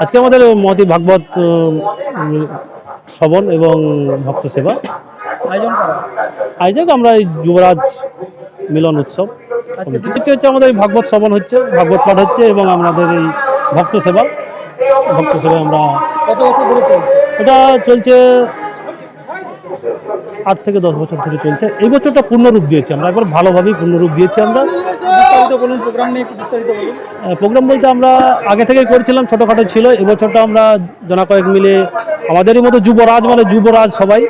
আজকে আমাদের মতি ভাগবত শ্রবণ এবং ভক্ত সেবা। আয়োজক আমরা এই যুবরাজ মিলন উৎসব আজকে হচ্ছে আমাদের এই ভাগবত শ্রবণ হচ্ছে ভাগবত পাঠ হচ্ছে এবং আমাদের এই ভক্ত সেবা। ভক্ত সেবা আমরা এটা চলছে আট থেকে দশ বছর ধরে চলছে। এই বছরটা পূর্ণরূপ দিয়েছি আমরা। একবার ভালোভাবেই পূর্ণরূপ দিয়েছি আমরা। প্রোগ্রাম বলতে আমরা আগে থেকেই করেছিলাম ছোটোখাটো ছিল। এবছরটা আমরা জনা কয়েক মিলে আমাদেরই মতো যুবরাজ মানে যুবরাজ সবাই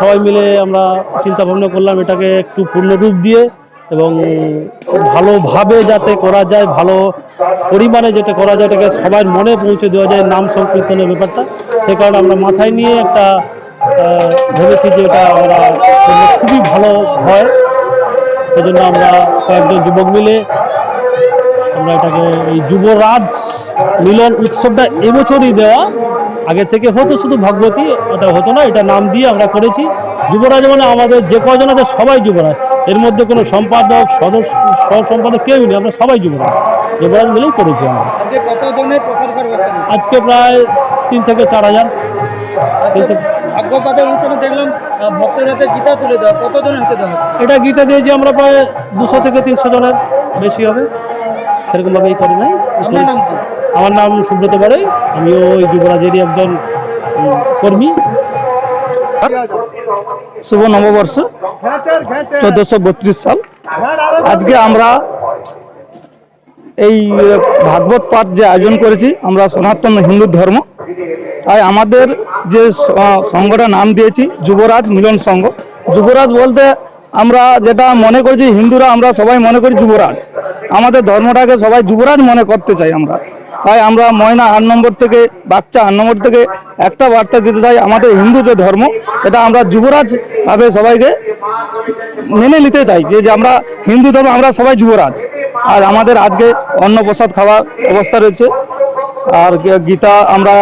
সবাই মিলে আমরা চিন্তা ভাবনা করলাম এটাকে একটু পূর্ণরূপ দিয়ে এবং ভালোভাবে যাতে করা যায় ভালো পরিমাণে যেটা করা যায় এটাকে সবার মনে পৌঁছে দেওয়া যায় নাম সংকীর্তনের ব্যাপারটা। সে কারণে আমরা মাথায় নিয়ে একটা ভেবেছি যে এটা আমরা খুবই ভালো হয়। সেজন্য আমরা কয়েকজন যুবক মিলে আমরা এটাকে এই যুবরাজ মিলন উৎসবটা এবছরই দেওয়া। আগে থেকে হতো শুধু ভগবতী ওটা হতো না এটা নাম দিয়ে আমরা করেছি। যুবরাজ মানে আমাদের যে কজন আছে সবাই যুবরাজ। এর মধ্যে কোনো সম্পাদক সদস্য সহ সম্পাদক কেউ নেই আমরা সবাই যুবরাজ। যুবরাজ মিলেই করেছি আমরা। আজকে প্রায় তিন থেকে চার হাজার। ভাগ্যপাতের অনুষ্ঠানে দেখলাম ভক্তের হাতে গীতা তুলে দেওয়া। কতজনের হাতে দেওয়া এটা গীতা দিয়েছি আমরা প্রায় দুশো থেকে তিনশো জনের বেশি হবে। সেরকমভাবেই করি নাই। আমার নাম সুব্রত বাড়াই। আমিও ওই যুবরাজেরই একজন কর্মী। শুভ নববর্ষ চোদ্দশো বত্রিশ সাল। আজকে আমরা এই ভাগবত পাঠ যে আয়োজন করেছি আমরা সনাতন হিন্দু ধর্ম। তাই আমাদের যে সংঘটা নাম দিয়েছি, যুবরাজ মিলন সংঘ। যুবরাজ বলতে আমরা যেটা মনে করছি হিন্দুরা আমরা সবাই মনে করি যুবরাজ। আমাদের ধর্মটাকে সবাই যুবরাজ মনে করতে চাই আমরা। তাই আমরা ময়না আট নম্বর থেকে, বাচ্চা আট নম্বর থেকে একটা বার্তা দিতে চাই, আমাদের হিন্দু যে ধর্ম, সেটা আমরা যুবরাজ ভাবে সবাইকে মেনে নিতে চাই, যে যে আমরা হিন্দু ধর্ম, আমরা সবাই যুবরাজ। আর আমাদের আজকে অন্নপ্রসাদ খাওয়ার অবস্থা রয়েছে। আর গীতা, আমরা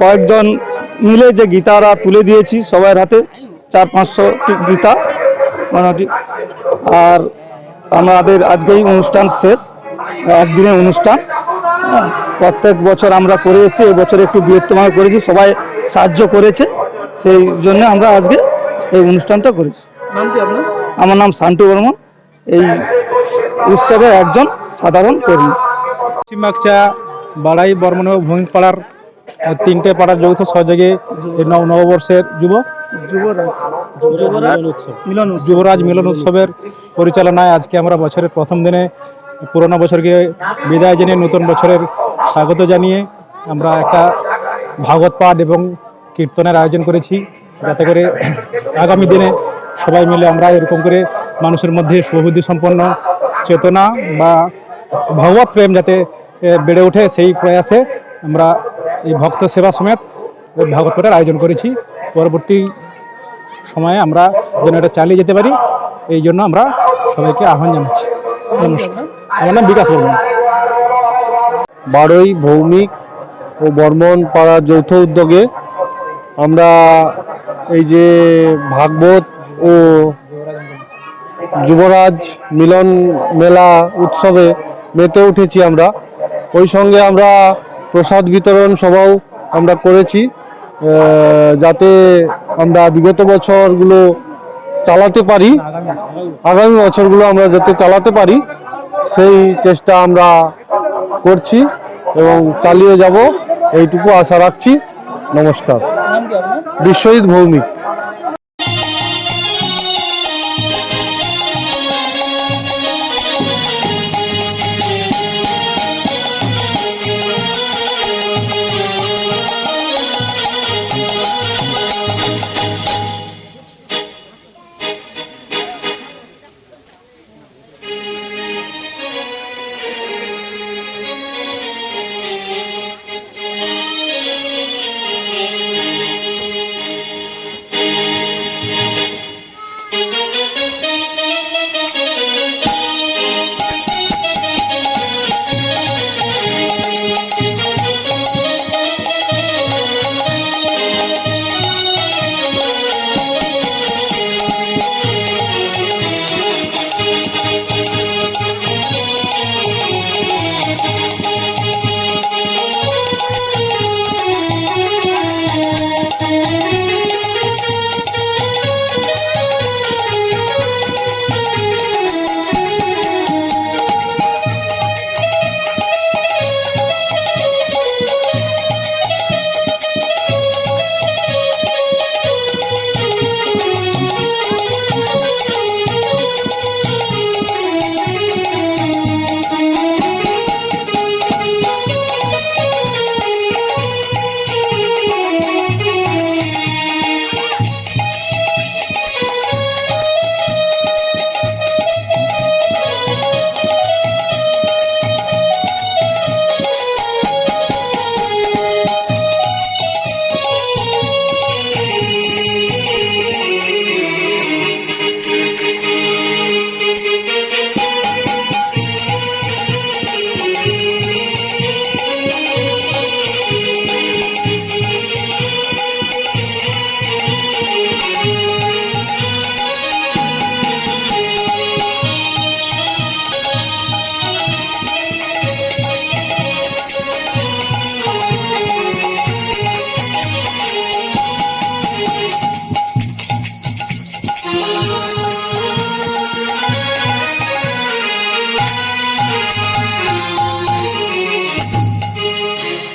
কয়েকজন মিলে যে গীতারা তুলে দিয়েছি সবার হাতে চার পাঁচশো গীতা মোটামুটি। আর আমাদের আজকেই অনুষ্ঠান শেষ একদিনের অনুষ্ঠান। হ্যাঁ, প্রত্যেক বছর আমরা করে এসেছি এবছর একটু বৃহত্তমভাবে করেছি সবাই সাহায্য করেছে। সেই জন্য আমরা আজকে এই অনুষ্ঠানটা করেছি। আমার নাম শান্টু বর্মন। এই উৎসবের একজন সাধারণ কর্মী। পশ্চিমবাগচা বাড়াই বর্মন ও ভূমিপাড়ার তিনটে পাড়ার যৌথ সহযোগে এই নব নববর্ষের যুব? যুবরাজ। যুবরাজ মিলন যুবরাজ মিলন উৎসবের পরিচালনায় আজকে আমরা বছরের প্রথম দিনে পুরোনো বছরকে বিদায় জানিয়ে নতুন বছরের স্বাগত জানিয়ে আমরা একটা ভাগবত পাঠ এবং কীর্তনের আয়োজন করেছি। যাতে করে আগামী দিনে সবাই মিলে আমরা এরকম করে মানুষের মধ্যে শুভবুদ্ধি সম্পন্ন চেতনা বা ভগবত প্রেম যাতে বেড়ে ওঠে সেই প্রয়াসে আমরা এই ভক্ত সেবা সমেত এই ভাগবত পাঠের আয়োজন করেছি। পরবর্তী সময়ে আমরা যেন এটা চালিয়ে যেতে পারি, এই জন্য আমরা সবাইকে আহ্বান জানাচ্ছি। আমার নাম বিকাশ বর্মন। বারোই ভৌমিক ও বর্মন পাড়ার যৌথ উদ্যোগে আমরা এই যে ভাগবত ও যুবরাজ মিলন মেলা উৎসবে মেতে উঠেছি আমরা। ওই সঙ্গে আমরা প্রসাদ বিতরণ সভাও আমরা করেছি যাতে আমরা বিগত বছরগুলো চালাতে পারি, আগামী বছরগুলো আমরা যাতে চালাতে পারি, সেই চেষ্টা আমরা করছি এবং চালিয়ে যাব, এইটুকু আশা রাখছি। নমস্কার। বিশ্বজিৎ ভৌমিক।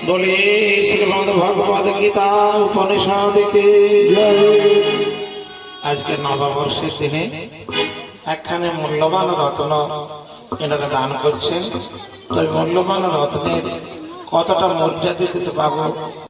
বলে শ্রীমদ ভগবত গীতা কে আজকে নববর্ষের দিনে একখানে মূল্যবান রত্ন এনারা দান করছেন। তো মূল্যবান রত্নের কতটা মর্যাদা দিতে পাবো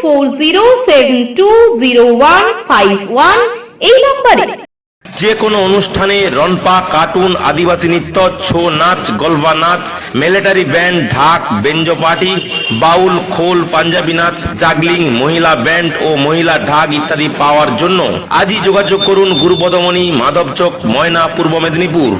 four zero seven two zero one five one এই নম্বরে। যে কোনো অনুষ্ঠানে রনপা কার্টুন, আদিবাসী নৃত্য, ছৌ নাচ গলবা নাচ, মিলিটারি ব্যান্ড, ঢাক, বেঞ্জো পার্টি, বাউল, খোল, পাঞ্জাবি নাচ, জাগলিং, মহিলা ব্যান্ড ও মহিলা ঢাক ইত্যাদি পাওয়ার জন্য আজই যোগাযোগ করুন গুরুপদমণি, মাধবচক, ময়না, পূর্ব মেদিনীপুর।